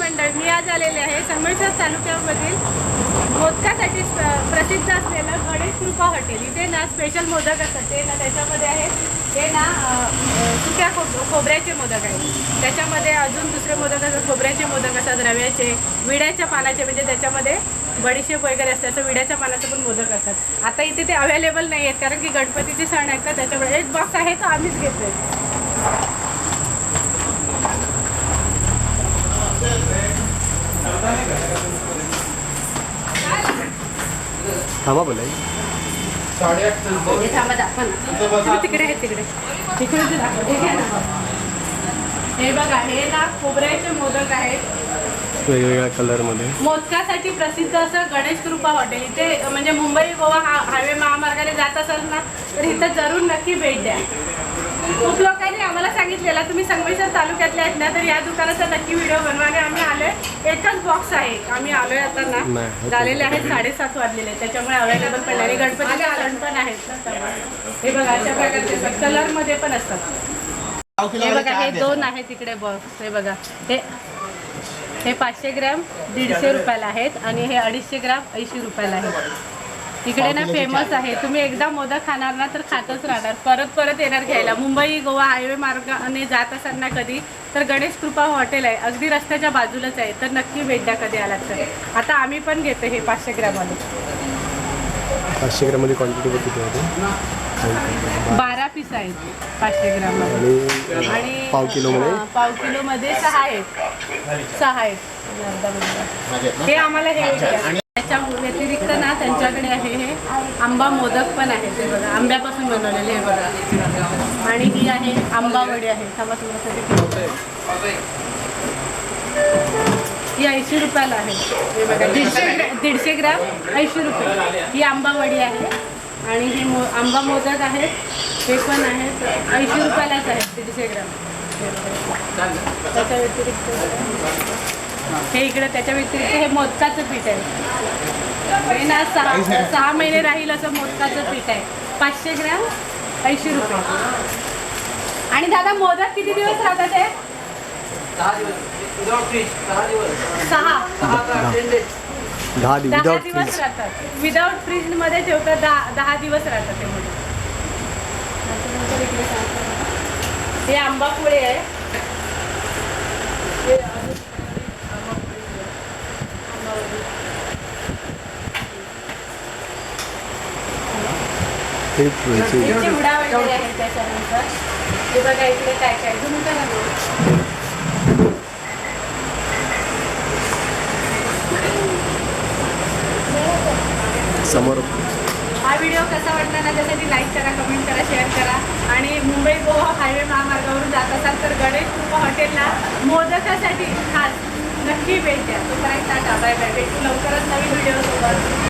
मंडळ मी आज आलेले आहे. संगमेश्वर तालुक्यामधील मोदकासाठी प्रसिद्ध असलेलं गणेश कृपा हॉटेल. इथे ना स्पेशल मोदक असतात. ते ना त्याच्यामध्ये आहेत ते ना सुक्या खोब खोबऱ्याचे मोदक आहेत. त्याच्यामध्ये अजून दुसरे मोदक असतात. खोबऱ्याचे मोदक असतात रव्याचे विड्याच्या पानाचे म्हणजे त्याच्यामध्ये बडीशेप वगैरे असते. असं विड्याच्या पानाचे पण मोदक असतात. आता इथे ते अवेलेबल नाही आहेत कारण की गणपतीचे सण आहेत ना त्याच्यामुळे एक बॉक्स आहे तो आम्हीच घेतोय. थांबा बोला. हे थांबा दाखवा ना. तुम्ही तिकडे आहे तिकडे. तिकडे ते दाखवा. हे घ्या ना. हे बघा हे ना खोबऱ्याचे मोदक आहेत. वेगवेगळ्या कलरमध्ये. मोदकासाठी प्रसिद्ध असं गणेश कृपा हॉटेल. इथे म्हणजे मुंबई गोवा हा हायवे महामार्गाने जात असाल ना तर इथं जरूर नक्की भेट द्या. खूप लोकांनी आम्हाला सांगितलेलं. तुम्ही संगमेश्वर तालुक्यातले आहेत ना तर या दुकानाचा नक्की व्हिडिओ बनवा आणि आम्ही आलोय. एकच बॉक्स आहे. आम्ही आलोय आता ना. झालेले आहेत साडेसात वाजलेले. त्याच्यामुळे अवेलेबल पण आणि गणपतीचे सण पण आहेत. हे बघा अशा प्रकारचे कलरमध्ये पण असतात. हे बघा हे दोन आहेत तिकडे बॉक्स हे बघा हे हे पाचशे ग्रॅम दीडशे रुपयाला आहेत आणि हे अडीचशे ग्रॅम ऐंशी रुपयाला आहेत. तिकडे ना फेमस आहे. तुम्ही एकदा मोदक खाणार ना तर खातच राहणार. परत परत येणार घ्यायला. मुंबई गोवा हायवे मार्गाने जात असाल ना कधी तर गणेश कृपा हॉटेल आहे. अगदी रस्त्याच्या बाजूलाच आहे. तर नक्की भेट द्या कधी आलात तर. आता आम्ही पण घेतो हे पाचशे ग्रॅमवाले पाचशे ग्राममध्ये क्वांटिटी किती होते बारा पीस आहेत पाचशे ग्रॅममध्ये आणि आणि पाव किलोमध्ये? अं, पाव किलो मध्ये सहा आहेत. सहा आहेत. हे आम्हाला हे. त्याच्या व्यतिरिक्त ना त्यांच्याकडे आहे हे आंबा मोदक पण आहे ते बघा आंब्यापासून बनवलेले हे बघा. आणि ही आहे आंबावडी आहे थांबा ही ऐंशी रुपयाला आहे. हे बघा दीडशे दीडशे ग्रॅम ऐंशी रुपये. ही आंबा वडी आहे. आणि हे मो आंबा मोदक आहे हे पण आहेत. ऐंशी रुपयालाच आहे दीडशे ग्रॅम. त्याच्या व्यतिरिक्त हे इकडे त्याच्या व्यतिरिक्त हे मोदकाचं पीठ आहे. हे ना सहा सहा महिने राहील असं मोदकाचं पीठ आहे. पाचशे ग्रॅम ऐंशी रुपये. आणि दादा मोदक किती दिवस राहतात हे? दहा दिवस. विदाउट फ्रीज दहा दिवस. सहा. दहा. दिवस. राहतात. विदाउट फ्रीजमध्ये ठेवतात दहा दहा दिवस राहतात ते बघा. हे आंबा पोळे आहे हे आंबापोळी आहे. आंबावडी. ते चिवडा वगैरे आहे त्याच्यानंतर. बघा इकडे काय काय. करा ना. समोर. हा व्हिडिओ कसा वाटला ना त्यासाठी लाईक करा कमेंट करा शेअर करा. आणि मुंबई गोवा हायवे महामार्गावरून जात असाल तर गणेश कृपा हॉटेलला मोदकासाठी खास नक्की भेट द्या. तोपर्यंत टाटा बाय बाय भेटू लवकरच नवीन व्हिडिओ सोबत.